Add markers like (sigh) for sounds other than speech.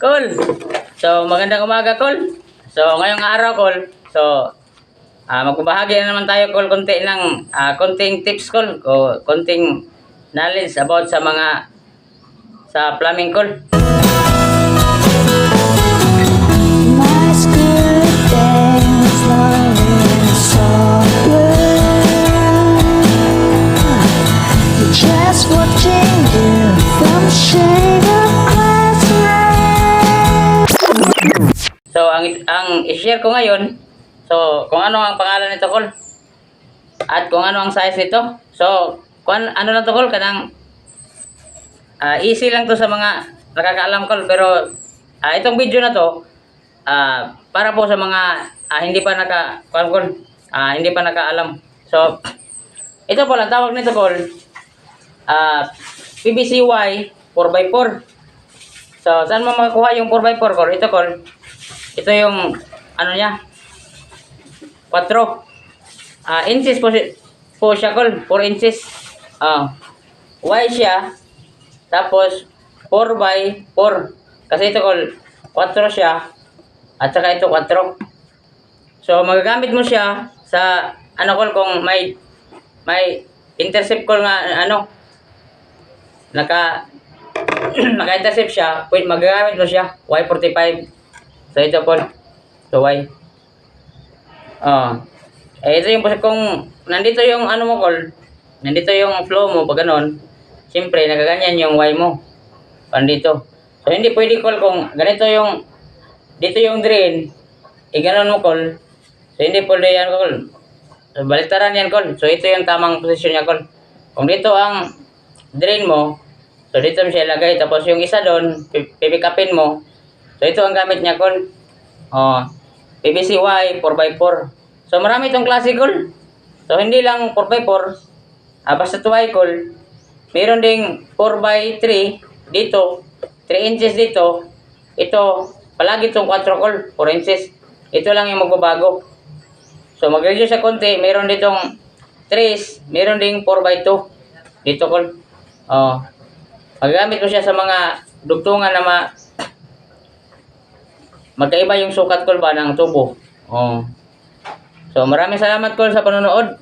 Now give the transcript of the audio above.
Col. So, magandang umaga, Col. So, ngayong araw, Col. So, ah magbabahagi na naman tayo, Col, konti ng ah, konting tips, Col. O konting knowledge about sa mga sa plumbing, Col. Just watching you from shade ang ang i-share ko ngayon, so, kung ano ang pangalan nito, Col. At kung ano ang size nito. So, kung an- ano lang to, Col, kanang ah, easy lang to sa mga nakakaalam, Col. Pero, ah, itong video na to, ah, para po sa mga ah, hindi pa naka, kung, Col, ah, hindi pa nakaalam. So, ito po lang, tawag nito, Col, ah, PVCY 4x4. So, saan mo makuha yung 4x4, Col? Ito, Col. Ito yung, ano niya, 4. Ah, inches po, si- po siya, Col. 4 inches. Ah, Y siya. Tapos, 4 by 4. Kasi ito, Col, 4 siya. At saka ito, 4. So, magagamit mo siya sa, ano, Col, kung may, may intercept call nga, ano, naka, (clears throat) naka-intercept siya, pwede magagamit mo siya, Y45. So, ito po. So, Y. Ah. eh, ito yung, kung nandito yung ano mo, call, nandito yung flow mo, pag ganon, siyempre, nagaganyan yung Y mo. Pandito. So, hindi pwede call kung ganito yung, dito yung drain, eh, ganon mo, call. So, hindi pwede yan, call. So, baliktaran yan, call. So, ito yung tamang posisyon niya, call. Kung dito ang drain mo, so dito mo siya ilagay. Tapos yung isa doon, pi- pipikapin mo. So, ito ang gamit niya, call. Oh, PVCY 4x4. So, marami itong klase, call. So, hindi lang 4x4. Ah, basta 2y, call. Meron ding 4x3 dito. 3 inches dito. Ito, palagi itong 4 call. 4 inches. Ito lang yung magbabago. So, mag-reduce sa konti. Meron ditong 3, meron ding 4x2. Dito, call. Oh. Magagamit mo siya sa mga dugtungan na ma magkaiba yung sukat call ba ng tubo. Oh. So, maraming salamat call sa panonood.